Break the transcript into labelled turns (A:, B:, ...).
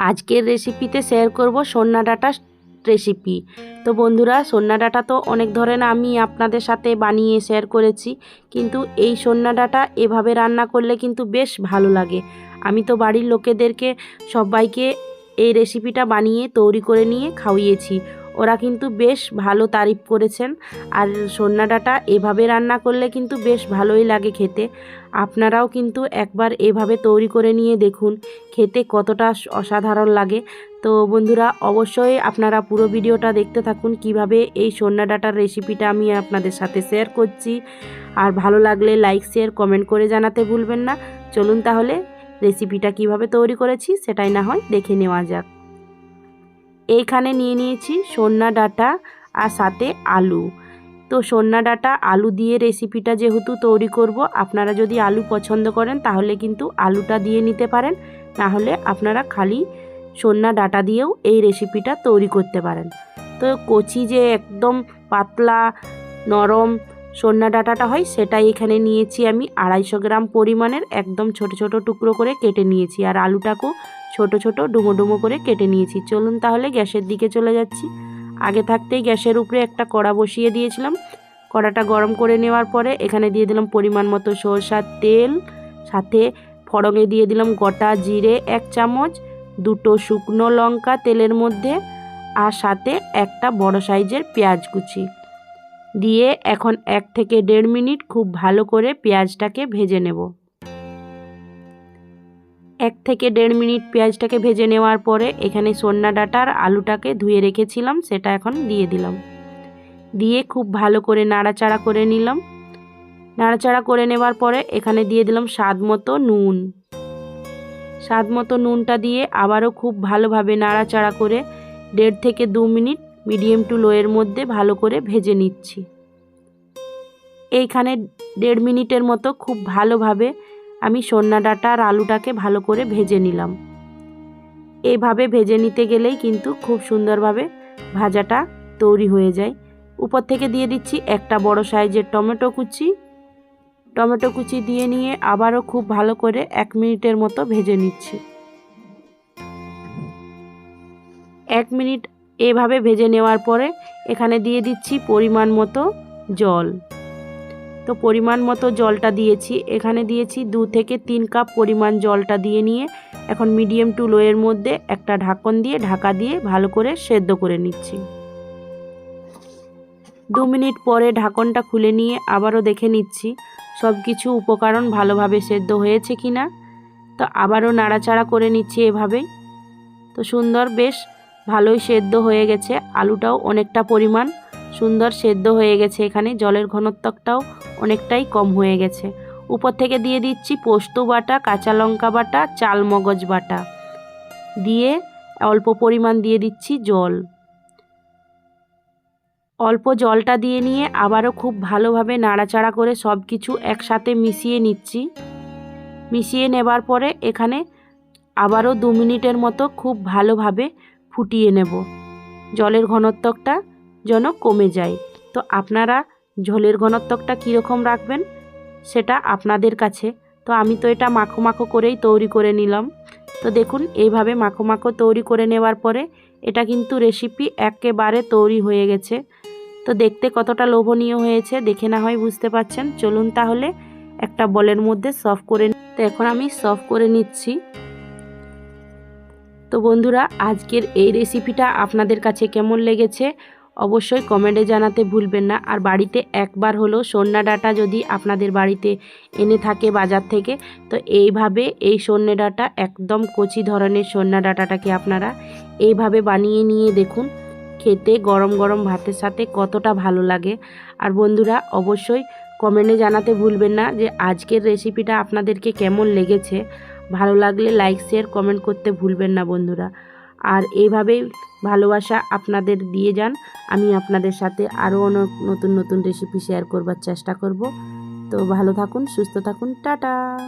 A: আজকের রেসিপিতে শেয়ার করব সন্না ডাটা রেসিপি তো বন্ধুরা সন্না ডাটা তো অনেক ধরেন আমি আপনাদের সাথে বানিয়ে শেয়ার করেছি, কিন্তু এই সন্না ডাটা এভাবে রান্না করলে কিন্তু বেশ ভালো লাগে। আমি তো বাড়ির লোকেদেরকে সবাইকে এই রেসিপিটা বানিয়ে তৈরি করে নিয়ে খাওয়িয়েছি। ওরা কিন্তু বেশ ভালো তারিফ করেছেন। আর সন্না ডাটা এভাবে রান্না করলে কিন্তু বেশ ভালোই লাগে খেতে। আপনারাও কিন্তু একবার এভাবে তৈরি করে নিয়ে দেখুন, খেতে কতটা অসাধারণ লাগে। তো বন্ধুরা, অবশ্যই আপনারা পুরো ভিডিওটা দেখতে থাকুন, কীভাবে এই সন্না ডাটার রেসিপিটা আমি আপনাদের সাথে শেয়ার করছি। আর ভালো লাগলে লাইক, শেয়ার, কমেন্ট করে জানাতে ভুলবেন না। চলুন তাহলে রেসিপিটা কীভাবে তৈরি করেছি সেটাই না হয় দেখে নেওয়া যাক। এইখানে নিয়ে নিয়েছি সন্না ডাটা আর সাথে আলু। তো সন্না ডাটা, আলু দিয়ে রেসিপিটা যেহেতু তৈরি করব, আপনারা যদি আলু পছন্দ করেন তাহলে কিন্তু আলুটা দিয়ে নিতে পারেন, না হলে আপনারা খালি সন্না ডাটা দিয়েও এই রেসিপিটা তৈরি করতে পারেন। তো কচি যে একদম পাতলা, নরম সন্না ডাটাটা হয়, সেটাই এখানে নিয়েছি আমি। আড়াইশো গ্রাম পরিমাণের একদম ছোট ছোট টুকরো করে কেটে নিয়েছি। আর আলুটাকেও ছোট ছোট ডুমো ডুমো করে কেটে নিয়েছি। চলুন তাহলে গ্যাসের দিকে চলে যাচ্ছি। আগে থাকতেই গ্যাসের উপরে একটা কড়া বসিয়ে দিয়েছিলাম। কড়াটা গরম করে নেওয়ার পরে এখানে দিয়ে দিলাম পরিমাণ মতো সরষার তেল। সাথে ফড়ঙে দিয়ে দিলাম গোটা জিরে এক চামচ, দুটো শুকনো লঙ্কা তেলের মধ্যে, আর সাথে একটা বড় সাইজের পেঁয়াজ কুচি। দিয়ে এখন এক থেকে দেড় মিনিট খুব ভালো করে পেঁয়াজটাকে ভেজে নেব। এক থেকে দেড় মিনিট পেঁয়াজটাকে ভেজে নেওয়ার পরে এখানে সন্না ডাটা আর আলুটাকে ধুয়ে রেখেছিলাম, সেটা এখন দিয়ে দিলাম। দিয়ে খুব ভালো করে নাড়াচাড়া করে নিলাম। নাড়াচাড়া করে নেওয়ার পরে এখানে দিয়ে দিলাম স্বাদ মতো নুন। স্বাদ মতো নুনটা দিয়ে আবারও খুব ভালোভাবে নাড়াচাড়া করে দেড় থেকে দু মিনিট মিডিয়াম টু লোয়ের মধ্যে ভালো করে ভেজে নিচ্ছি। এইখানে দেড় মিনিটের মতো খুব ভালোভাবে আমি সন্না ডাটা আর আলুটাকে ভালো করে ভেজে নিলাম। এইভাবে ভেজে নিতে গেলেই কিন্তু খুব সুন্দরভাবে ভাজাটা তৈরি হয়ে যায়। উপর থেকে দিয়ে দিচ্ছি একটা বড় সাইজের টমেটো কুচি। টমেটো কুচি দিয়ে নিয়ে আবারও খুব ভালো করে এক মিনিটের মতো ভেজে নিচ্ছি। এক মিনিট এভাবে ভেজে নেওয়ার পরে এখানে দিয়ে দিচ্ছি পরিমাণ মতো জল। তো পরিমাণ মতো জলটা দিয়েছি। এখানে দিয়েছি দু থেকে তিন কাপ পরিমাণ জলটা দিয়ে নিয়ে এখন মিডিয়াম টু লোয়ের মধ্যে একটা ঢাকন দিয়ে ঢাকা দিয়ে ভালো করে সেদ্ধ করে নিচ্ছি। দু মিনিট পরে ঢাকনটা খুলে নিয়ে আবারও দেখে নিচ্ছি সব কিছু উপকরণ ভালোভাবে সেদ্ধ হয়েছে কি না তো আবারও নাড়াচাড়া করে নিচ্ছি এভাবেই। তো সুন্দর বেশ ভালোই সেদ্ধ হয়ে গেছে। আলুটাও অনেকটা পরিমাণ সুন্দর সেদ্ধ হয়ে গেছে এখানে। জলের ঘনত্বটাও অনেকটাই কম হয়ে গেছে। উপর থেকে দিয়ে দিচ্ছি পোস্ত বাটা, কাঁচা লঙ্কা বাটা, চাল মগজ বাটা। দিয়ে অল্প পরিমাণ দিয়ে দিচ্ছি জল। অল্প জলটা দিয়ে নিয়ে আবারও খুব ভালোভাবে নাড়াচাড়া করে সব কিছু একসাথে মিশিয়ে নিচ্ছি। মিশিয়ে নেবার পরে এখানে আবারও দু মিনিটের মতো খুব ভালোভাবে ফুটিয়ে নেব। জলের ঘনত্বটা যেন কমে যায়। তো আপনারা ঝোলের ঘনত্বটা কীরকম রাখবেন সেটা আপনাদের কাছে। তো আমি তো এটা মাখো মাখো করেই তৈরি করে নিলাম। তো দেখুন, এইভাবে মাখো মাখো তৈরি করে নেওয়ার পরে এটা কিন্তু রেসিপি একেবারে তৈরি হয়ে গেছে। তো দেখতে কতটা লোভনীয় হয়েছে, দেখে না হয় বুঝতে পারছেন চলুন তাহলে একটা বলের মধ্যে সফ করে তো এখন আমি সফ করে নিচ্ছি। তো বন্ধুরা, আজকের এই রেসিপিটা আপনাদের কাছে কেমন লেগেছে? অবশ্যই কমেন্টে জানাতে ভুলবেন না। আর বাড়িতে একবার হলো সন্না ডাটা যদি আপনাদের বাড়িতে এনে থাকে বাজার থেকে, তো এইভাবে এই সন্নে ডাটা, একদম কচি ধরনের সন্না ডাটাটাকে আপনারা এইভাবে বানিয়ে নিয়ে দেখুন। খেতে গরম গরম ভাতের সাথে কতটা ভালো লাগে। আর বন্ধুরা, অবশ্যই কমেন্টে জানাতে ভুলবেন না যে আজকের রেসিপিটা আপনাদেরকে কেমন লেগেছে। ভালো লাগলে লাইক শেয়ার কমেন্ট করতে ভুলবেন না বন্ধুরা। আর এইভাবেই ভালোবাসা আপনাদের দিয়ে যান। আমি আপনাদের সাথে আরও অনেক নতুন নতুন রেসিপি শেয়ার করবার চেষ্টা করব। তো ভালো থাকুন, সুস্থ থাকুন, টাটা!